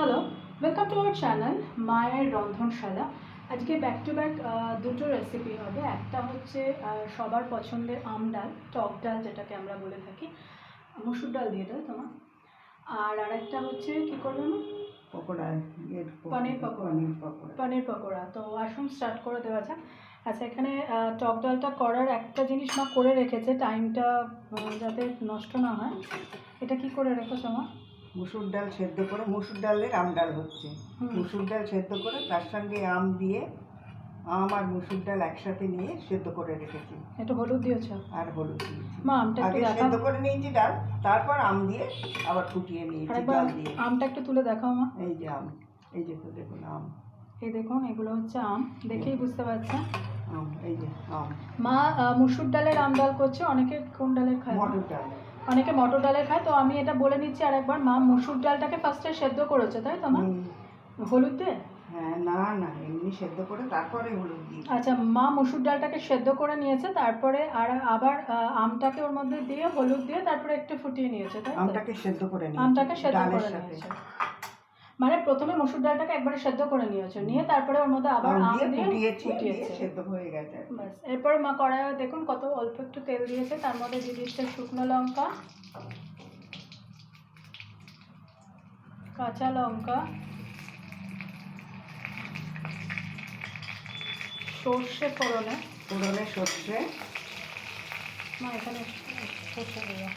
Hello welcome to our channel মায়ের রন্ধনশালা আজকে ব্যাক টু ব্যাক দুটো রেসিপি হবে। একটা হচ্ছে সবার পছন্দের আম ডাল টক ডাল যেটাকে আমরা বলে থাকি। মুসুর ডাল দিয়ে ডাল তোমার। আর আরেকটা হচ্ছে কি করবে না? পকোড়া পনির পকোড়া। পনির পকোড়া। পনির পকোড়া। তো আসুন স্টার্ট করে দেওয়া যাক। আচ্ছা এখানে টক ডালটা করার একটা জিনিস মা করে রেখেছে। টাইমটা যাতে নষ্ট না হয়। এটা কি করে রেখেছো মা? মুসুর ডাল সেদ্ধ করে মুসুর ডালের আম ডাল হচ্ছে। মুসুর ডাল সেদ্ধ করে তার সঙ্গে আম দিয়ে আম আর মুসুর ডাল একসাথে নিয়ে সেদ্ধ করে রেখেছি। একটু হলুদ দিয়েছ? আর হলুদ মা আমটা আগে সেদ্ধ করে নিয়েছি ডাল তারপর আম দিয়ে আবার ফুটিয়ে নিয়েছি জল দিয়ে। আমটা একটু তুলে দেখাও মা। এই যে আম এই যে দেখুন আম। এই দেখুন এগুলো হচ্ছে আম দেখেই বুঝতে পারছেন। আম এই যে আম। মা মুসুর ডালের আম ডাল করছে অনেকে কোন ডালের খায়? মটর ডাল। অনেকে মটর ডালে খায় তো আমি এটা বলে নিচ্ছি আর একবার মা মুসুর ডালটাকে ফার্স্টে সেদ্ধ করেছে তাই তো মা। হলুদ দিয়ে? হ্যাঁ না না এমনি সেদ্ধ করে তারপরে হলুদ দিই। আচ্ছা মা মসুর ডালটাকে সেদ্ধ করে নিয়েছে তারপরে আর আবার আমটাকে ওর মধ্যে দিয়ে হলুদ দিয়ে তারপরে একটু ফুটিয়ে নিয়েছে তাই আমটাকে সেদ্ধ করে নিয়েছে আমটাকে সেদ্ধ করে নিয়েছে। মানে প্রথমে মুসুর ডালটাকে একবারে সেদ্ধ করে নিয়েছে। নিয়ে তারপরে ওর মধ্যে আবার আম আম দিয়ে ফুটিয়েছি। সেদ্ধ হয়ে গেছে। ব্যাস এরপরে মা কড়াইয়ে দেখুন কত অল্প একটু তেল দিয়েছে তার মধ্যে দিয়ে দিচ্ছে শুকনো লঙ্কা কাঁচা লঙ্কা সর্ষে ফোড়নে। ফোড়নে সর্ষে। মা এখানে সর্ষে দেবো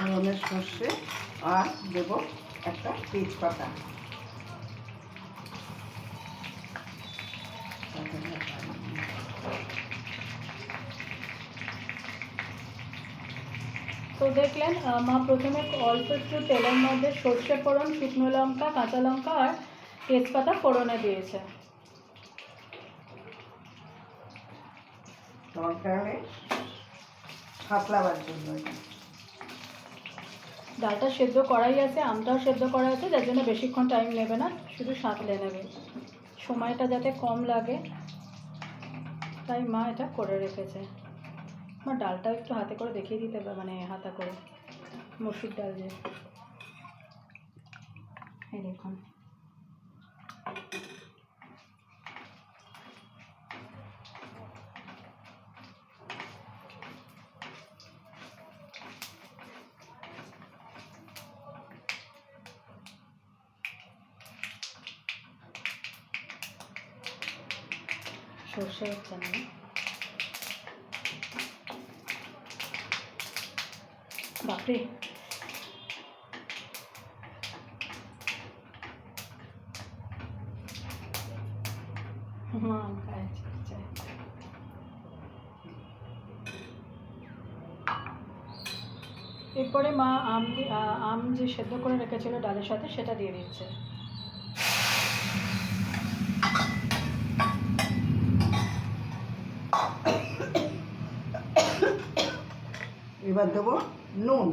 ফোড়নের সর্ষে আর দেব একটা তেজপাতা তো দেখলেন মা প্রথমে অল্প একটু তেলের মধ্যে সর্ষে ফোড়ন শুকনো লঙ্কা কাঁচা লঙ্কা আর তেজপাতা ফোড়নে দিয়েছে তরকারি সাতলাবার জন্য। ডালটা সেদ্ধ করাই আছে, আমটাও সেদ্ধ করা আছে, যার জন্য বেশিক্ষণ টাইম নেবে না, শুধু সাঁতলে নেবে। সময়টা যাতে কম লাগে, তাই মা এটা করে রেখেছে। মা ডালটাও একটু হাতে করে দেখিয়ে দিতে হবে মানে হাতা করে, মসুর ডাল যে। এই দেখুন। সর্ষে হচ্ছে না? বাপরে। এরপরে মা আম আম যে সেদ্ধ করে রেখেছিল ডালের সাথে, সেটা দিয়ে দিচ্ছে। এবার দেবো নুন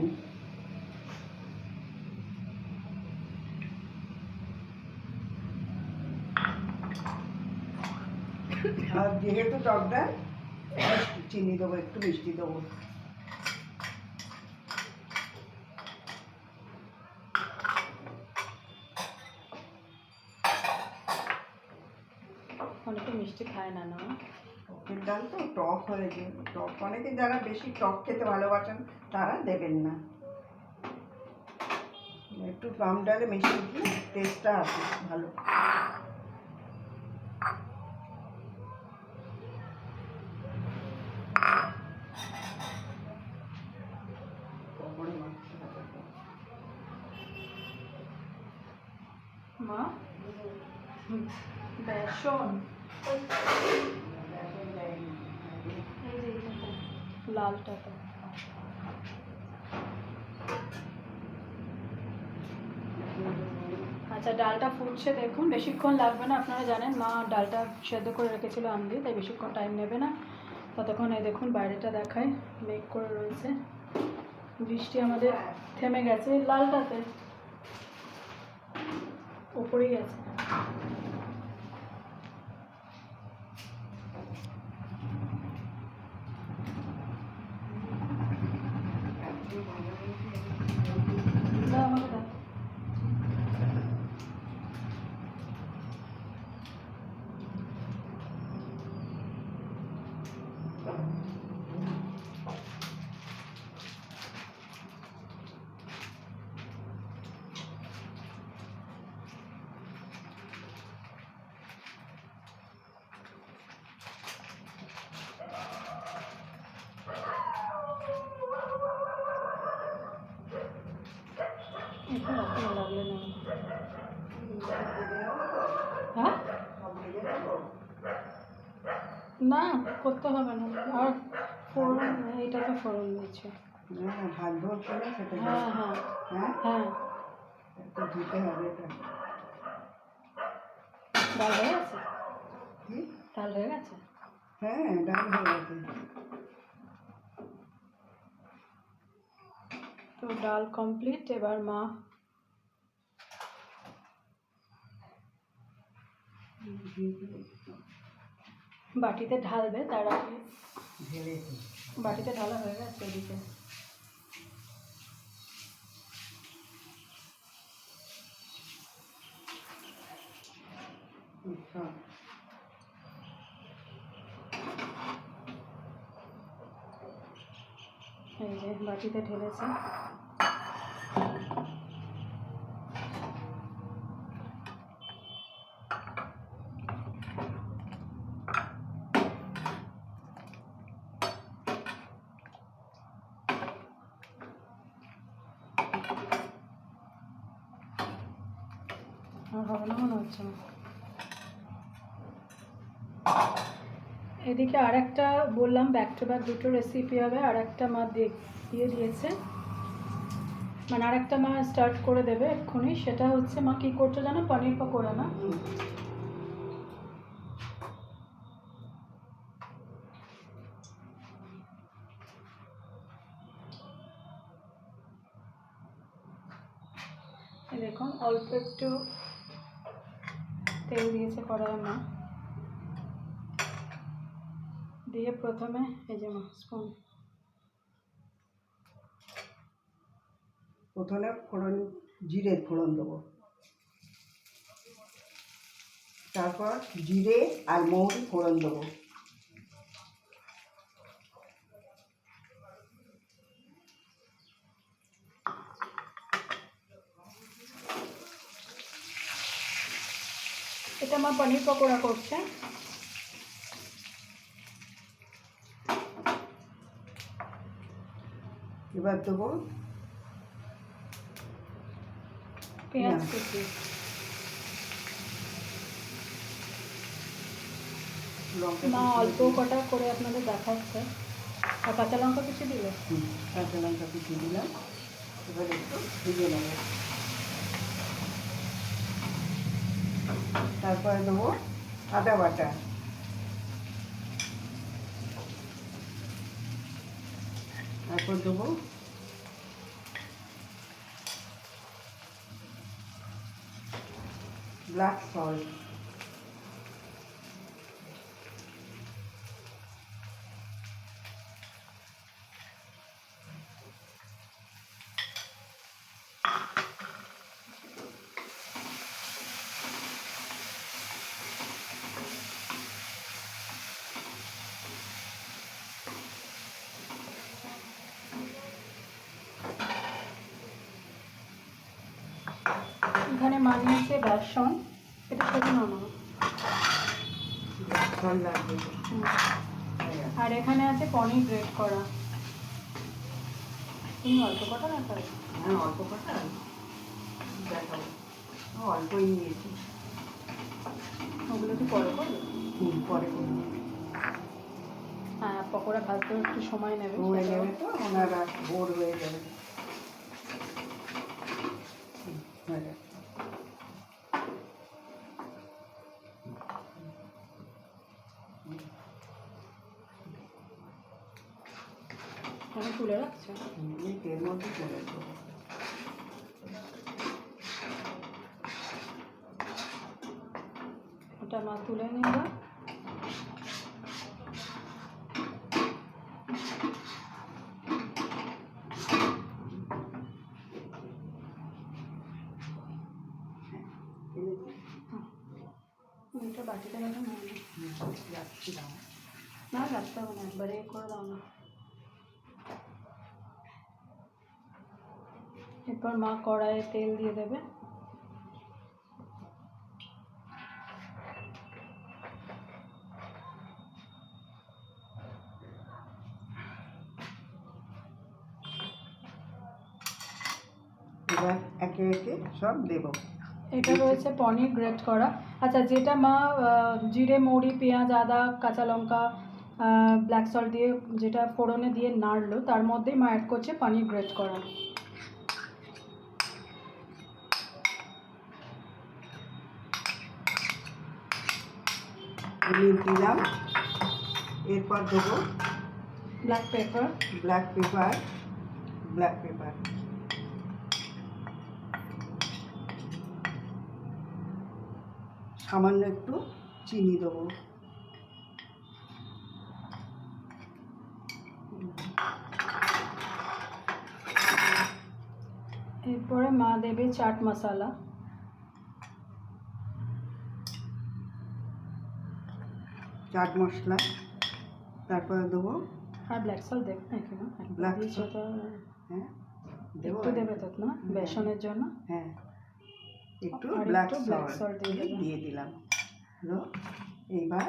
আর যেহেতু টক ডাল একটু চিনি দেবো একটু মিষ্টি দেবো অনেকে মিষ্টি খায় না না টকের ডাল তো টক হয়ে যায় টক অনেকে যারা বেশি টক খেতে ভালোবাসেন, তারা দেবেন না। একটু পাম ডালে মিষ্টি দিয়ে টেস্টটা আসে ভালো। মা, বেসন এই যে এইটাতে, লালটাতে আচ্ছা ডালটা ফুটছে দেখুন। বেশিক্ষণ লাগবে না, আপনারা জানেন, মা ডালটা সেদ্ধ করে রেখেছিল আম দিয়ে, তাই বেশিক্ষণ টাইম নেবে না। ততক্ষণ এই দেখুন, বাইরেটা দেখায়, মেঘ করে রয়েছে। বৃষ্টি আমাদের থেমে গেছে, লালটাতে। উপরেই আছে একটু এখনও লাগলে না তো হ্যাঁ করতে হবে না। আর ফোড়ন এইটাতে ফোড়ন দিচ্ছে। হ্যাঁ ভাত ধরছে না সেটা হ্যাঁ হ্যাঁ। হ্যাঁ? হ্যাঁ। ধুতে হবে এটা। ডাল হয়ে গেছে? ডাল হয়ে গেছে? হ্যাঁ ডাল হয়ে গেছে। তো ডাল কমপ্লিট এবার মা বাটিতে ঢালবে তার আগে বাটিতে ঢালা হয়ে গেছে ওদিকে আচ্ছা। এই যে বাটিতে ঢেলেছে। হবে না মনে হচ্ছে এদিকে আরেকটা বললাম ব্যাক টু ব্যাক দুটো রেসিপি হবে আর একটা মা দিয়ে দিয়ে দিয়েছে। মানে আরেকটা মা স্টার্ট করে দেবে এক্ষুনি, সেটা হচ্ছে মা কি করছ জানো? পনির পকোড়া না? দেখুন, অল্প একটু তেল দিয়েছে কড়াইয়ের মা। দিয়ে প্রথমে এই যে মা স্পুন প্রথমে ফোড়ন জিরের ফোড়ন দেবো। তারপর জিরে আর মৌরি ফোড়ন দেবো। এটা মা পনির পকোড়া করছে। এবার দেবো পেঁয়াজ। কুচি। মা অল্প কটা করে আপনাদের দেখাচ্ছে। আর কাঁচা লঙ্কা কিছু দিলে? কাঁচা লঙ্কা কুচি দিলাম। এবার একটু ভেজে নেব। তারপরে দেবো আদা বাটা। তারপর দেবো ব্ল্যাক সল্ট এখানে মানিয়েছে বেসন এটা শুধু হুম। আর এখানে আছে পনির গ্রেট করা। তুমি অল্প কটা না হ্যাঁ অল্প কটা। অল্পই নিয়েছি। ওগুলো কি পরে করবে? পরে করব। হ্যাঁ পকোড়া ভাজতেও একটু সময় নেবে। সেটাও। যাবে তো ওনারা বোর হয়ে যাবে হুম, হয়ে গেছে। আমি তুলে রাখছি? তেল মধ্যে চলে ওটা মা তুলে নিবা এটা বাটিতে রাখা না রাখতে হবে না একবারে করে দাও না। এরপর মা কড়াইয়ে তেল দিয়ে দেবে। এবার একে একে সব দেবো। এটা রয়েছে পনির গ্রেট করা। আচ্ছা যেটা মা জিরে মৌরি পেঁয়াজ আদা কাঁচা লঙ্কা ব্ল্যাক সল্ট দিয়ে যেটা ফোড়নে দিয়ে নাড়লো তার মধ্যেই মা অ্যাড করছে পনির গ্রেট করা। পনির দিলাম। এরপর দেবো black pepper black pepper black pepper সামান্য একটু চিনি দেবো। এরপরে মা দেবে চাট মশলা। চাট মশলা তারপরে দেবো আর ব্ল্যাক সল্ট দেবে না কেন? ব্ল্যাক হ্যাঁ দেবো একটু দেবে তো না বেসনের জন্য? হ্যাঁ একটু ব্ল্যাক সল সল্ট দিয়ে দিয়ে দিলাম। হলো এইবার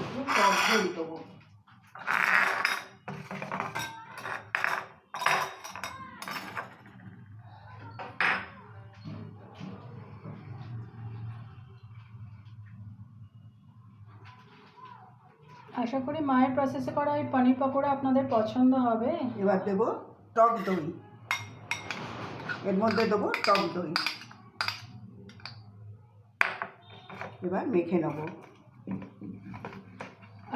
একটু টক দই দেবো। আশা করি মায়ের প্রসেসে করা এই পনির পকোড়া আপনাদের পছন্দ হবে। এবার দেবো টক দই। এর মধ্যে দেবো টক দই। এবার মেখে নেব।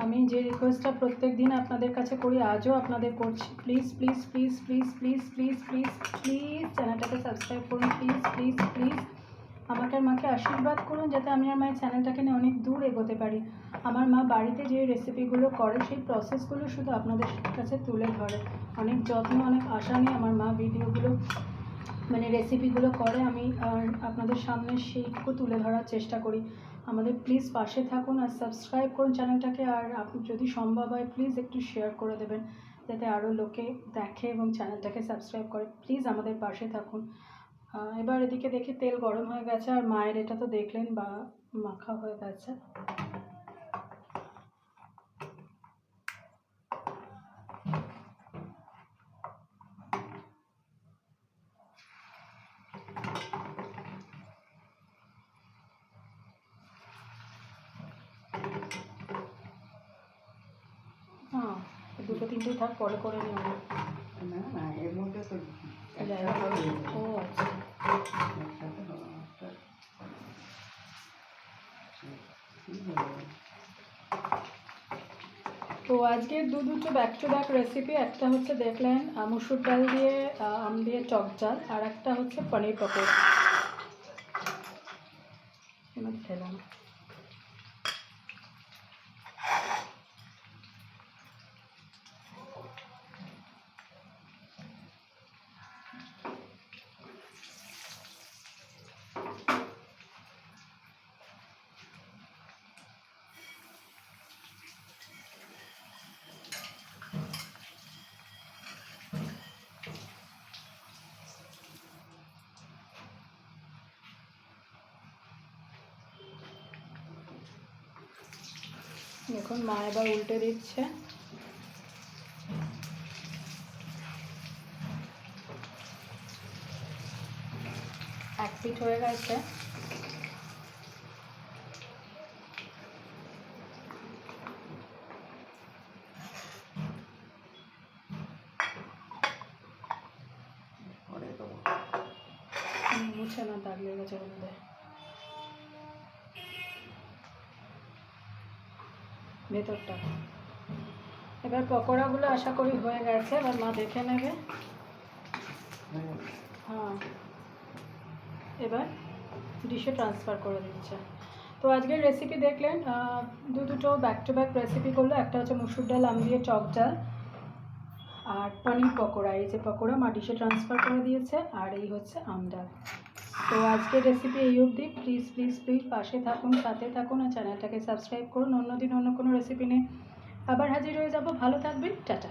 আমি যে রিকোয়েস্টটা প্রত্যেক দিন আপনাদের কাছে করি আজও আপনাদের করছি। Please please please please please please please please চ্যানেলটাকে সাবস্ক্রাইব করুন। প্লিজ প্লিজ প্লিজ আমাকে আর মাকে আশীর্বাদ করুন যাতে আমি আর মায়ের চ্যানেলটাকে নিয়ে অনেক দূর এগোতে পারি। আমার মা বাড়িতে যে রেসিপিগুলো করে, সেই প্রসেসগুলো শুধু আপনাদের কাছে তুলে ধরে। অনেক যত্ন, অনেক আশা নিয়ে আমার মা ভিডিওগুলো মানে রেসিপিগুলো করে। আমি আপনাদের সামনে সেইটুকু তুলে ধরার চেষ্টা করি। আমাদের প্লিজ পাশে থাকুন আর সাবস্ক্রাইব করুন চ্যানেলটাকে। আর আপনি যদি সম্ভব হয় প্লিজ একটু শেয়ার করে দেবেন। যাতে আরও লোকে দেখে এবং চ্যানেলটাকে সাবস্ক্রাইব করে। প্লিজ আমাদের পাশে থাকুন। এবার এদিকে দেখি তেল গরম হয়ে গেছে, আর মায়ের এটা তো দেখলেন বা মাখা হয়ে গেছে। দুটো তিনটে থাক, পরে করে নিও না। না না এর মধ্যে তো যাই একটা হোক। হবে। ও আচ্ছা একসাথে হবে না, একটা। কি বলব? তো আজকে দু দুটো ব্যাক টু ব্যাক রেসিপি একটা হচ্ছে দেখলেন মুসুর ডাল দিয়ে আম দিয়ে টক ডাল আর একটা হচ্ছে পনির পকোড়া এবার খেলাম এখন মা এবার উল্টে দিচ্ছে। এক পিঠ হয়ে গেছে পরে দেবো। হুম, মুছে না দাগ লেগে গেছে বলতে ভেতরটা। এবার পকোড়াগুলো আশা করি হয়ে গেছে এবার মা দেখে নেবে। হ্যাঁ, এবার ডিশে ট্রান্সফার করে দিচ্ছে। তো আজকের রেসিপি দেখলেন দু দুটো ব্যাক টু ব্যাক রেসিপি করল। একটা হচ্ছে মুসুর ডাল আম দিয়ে টক ডাল আর পনির পকোড়া। এই যে পকোড়া মা ডিশে ট্রান্সফার করে দিয়েছে আর এই হচ্ছে আম ডাল। তো আজকের রেসিপি এই অবধি। প্লিজ প্লিজ প্লিজ পাশে থাকুন, সাথে থাকুন আর চ্যানেলটাকে সাবস্ক্রাইব করুন। অন্যদিন অন্য কোনো রেসিপি নিয়ে আবার হাজির হয়ে যাব। ভালো থাকবেন। টাটা।